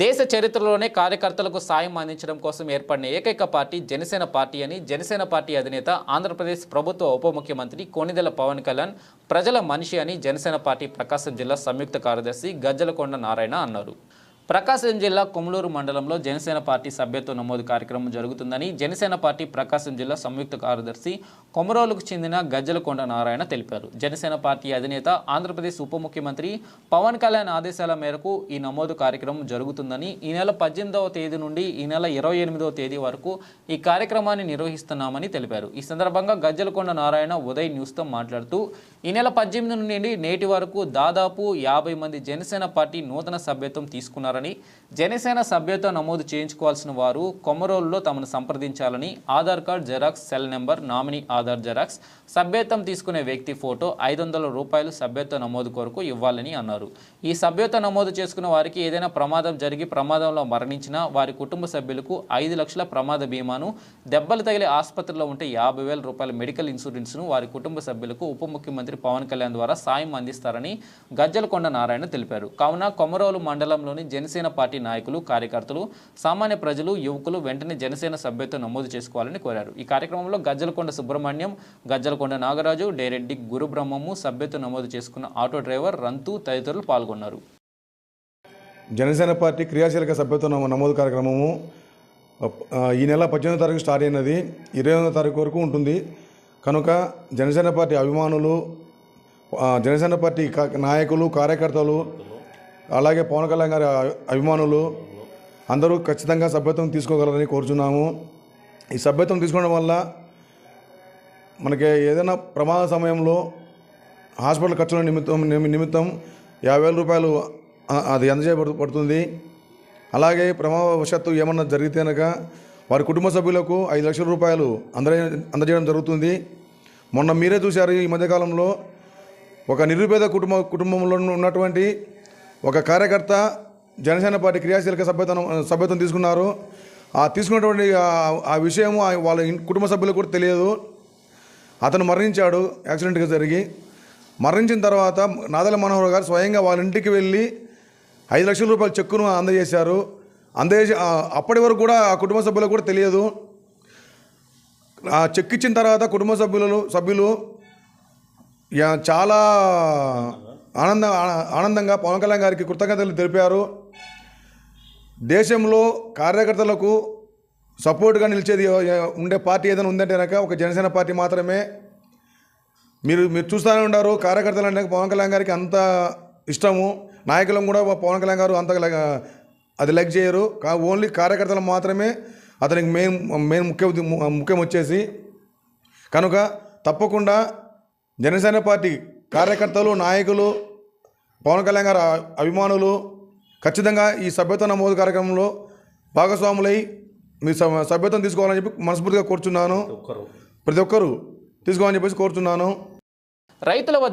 దేశ చరిత్రలోనే కార్యకర్తలకు సాయం అందించడం కోసం ఏర్పడిన ఏకైక పార్టీ జనసేన పార్టీ అని జనసేన పార్టీ అధినేత ఆంధ్రప్రదేశ్ ప్రభుత్వ ఉప ముఖ్యమంత్రి కోనిదెల పవన్ కళ్యాణ్ ప్రజల మనిషి అని జనసేన పార్టీ ప్రకాశం జిల్లా సంయుక్త కార్యదర్శి గజ్జలకొండ నారాయణ అన్నారు. ప్రకాశం జిల్లా కొమలూరు మండలంలో జనసేన పార్టీ సభ్యత్వ నమోదు కార్యక్రమం జరుగుతుందని జనసేన పార్టీ ప్రకాశం జిల్లా సంయుక్త కార్యదర్శి కొమరోలుకు చెందిన గజ్జలకొండ నారాయణ తెలిపారు. జనసేన పార్టీ అధినేత ఆంధ్రప్రదేశ్ ఉప ముఖ్యమంత్రి పవన్ కళ్యాణ్ ఆదేశాల మేరకు ఈ నమోదు కార్యక్రమం జరుగుతుందని ఈ నెల పద్దెనిమిదవ తేదీ నుండి ఈ నెల ఇరవై ఎనిమిదవ తేదీ వరకు ఈ కార్యక్రమాన్ని నిర్వహిస్తున్నామని తెలిపారు. ఈ సందర్భంగా గజ్జలకొండ నారాయణ ఉదయ్ న్యూస్తో మాట్లాడుతూ ఈ నెల పద్దెనిమిది నుండి నేటి వరకు దాదాపు యాభై మంది జనసేన పార్టీ నూతన సభ్యత్వం తీసుకున్నారు చేస్తున్నారని జనసేన సభ్యత నమోదు చేయించుకోవాల్సిన వారు కొమరోల్లో తమను సంప్రదించాలని Aadhaar card xerox cell number nominee Aadhaar xerox సభ్యత్వం తీసుకునే వ్యక్తి ఫోటో ఐదు వందల రూపాయలు సభ్యత్వ నమోదు కొరకు ఇవ్వాలని అన్నారు. ఈ సభ్యత్వ నమోదు చేసుకున్న వారికి ఏదైనా ప్రమాదం జరిగి ప్రమాదంలో మరణించినా వారి కుటుంబ సభ్యులకు ఐదు లక్షల ప్రమాద బీమాను దెబ్బలు తగిలే ఆసుపత్రిలో ఉంటే యాభై వేల రూపాయల మెడికల్ ఇన్సూరెన్స్ను వారి కుటుంబ సభ్యులకు ఉప ముఖ్యమంత్రి పవన్ కళ్యాణ్ ద్వారా సాయం అందిస్తారని గజ్జలకొండ నారాయణ తెలిపారు. కావున కొమరోలు మండలంలోని జనసేన పార్టీ నాయకులు కార్యకర్తలు సామాన్య ప్రజలు యువకులు వెంటనే జనసేన సభ్యత్వం నమోదు చేసుకోవాలని కోరారు. ఈ కార్యక్రమంలో గజ్జలకొండ సుబ్రహ్మణ్యం గజ్జలకొండ నాగరాజు డైరెడ్డి గురుబ్రహ్మము సభ్యత్వం నమోదు చేసుకున్న ఆటో డ్రైవర్ రంతు తదితరులు పాల్గొన్నారు. జనసేన పార్టీ క్రియాశీలక సభ్యత్వ నమో- నమోదు కార్యక్రమము ఈ నెల పద్దెనిమిదో తారీఖు స్టార్ట్ అయినది. ఇరవై ఎనిమిదో తారీఖు వరకు ఉంటుంది. కనుక జనసేన పార్టీ అభిమానులు జనసేన పార్టీ నాయకులు కార్యకర్తలు అలాగే పవన్ కళ్యాణ్ గారి అభిమానులు అందరూ ఖచ్చితంగా సభ్యత్వం తీసుకోగలరని కోరుచున్నాము. ఈ సభ్యత్వం తీసుకోవడం వల్ల మనకి ఏదైనా ప్రమాద సమయంలో హాస్పిటల్ ఖర్చుల నిమిత్తం నిమిత్తం యాభై వేల రూపాయలు అది అందజేయబడు పడుతుంది అలాగే ప్రమాదవశాత్తు ఏమన్నా జరిగితే కనుక వారి కుటుంబ సభ్యులకు ఐదు లక్షల రూపాయలు అందజే అందజేయడం జరుగుతుంది. మొన్న మీరే చూశారు ఈ మధ్యకాలంలో ఒక నిరుపేద కుటుంబ కుటుంబంలో ఉన్నటువంటి ఒక కార్యకర్త జనసేన పార్టీ క్రియాశీలక సభ్యత్వం సభ్యత్వం తీసుకున్నారు. ఆ తీసుకున్నటువంటి ఆ- విషయము విషయం వాళ్ళ కుటుంబ సభ్యులకు కూడా తెలియదు. అతను మరణించాడు యాక్సిడెంట్గా జరిగి. మరణించిన తర్వాత నాదల మనోహర్ గారు స్వయంగా వాళ్ళ ఇంటికి వెళ్ళి ఐదు లక్షల రూపాయల చెక్కును అందజేశారు. అందజేసి అప్పటి వరకు కూడా ఆ కుటుంబ సభ్యులకు కూడా తెలియదు. ఆ చెక్ ఇచ్చిన తర్వాత కుటుంబ సభ్యులు సభ్యులు చాలా ఆనంద ఆనందంగా పవన్ కళ్యాణ్ గారికి కృతజ్ఞతలు తెలిపారు. దేశంలో కార్యకర్తలకు సపోర్ట్గా నిలిచేది ఉండే పార్టీ ఏదైనా ఉందంటే కనుక ఒక జనసేన పార్టీ మాత్రమే. మీరు మీరు చూస్తూనే ఉన్నారు కార్యకర్తలు అంటే పవన్ కళ్యాణ్ గారికి అంత ఇష్టము. నాయకులను కూడా పవన్ కళ్యాణ్ గారు అంత లైక్- అది లైక్ చేయరు. కా- ఓన్లీ కార్యకర్తలు మాత్రమే అతనికి మెయిన్ మెయిన్ ముఖ్య ముఖ్యం వచ్చేసి. కనుక తప్పకుండా జనసేన పార్టీ కార్యకర్తలు నాయకులు పవన్ కళ్యాణ్ గారి అభిమానులు ఖచ్చితంగా ఈ సభ్యత్వ నమోదు కార్యక్రమంలో భాగస్వాములై మీ స- సభ్యత్వం తీసుకోవాలని చెప్పి మనస్ఫూర్తిగా కోరుచున్నాను. ప్రతి ఒక్కరూ. తీసుకోవాలని చెప్పేసి కోరుచున్నాను. రైతుల వద్ద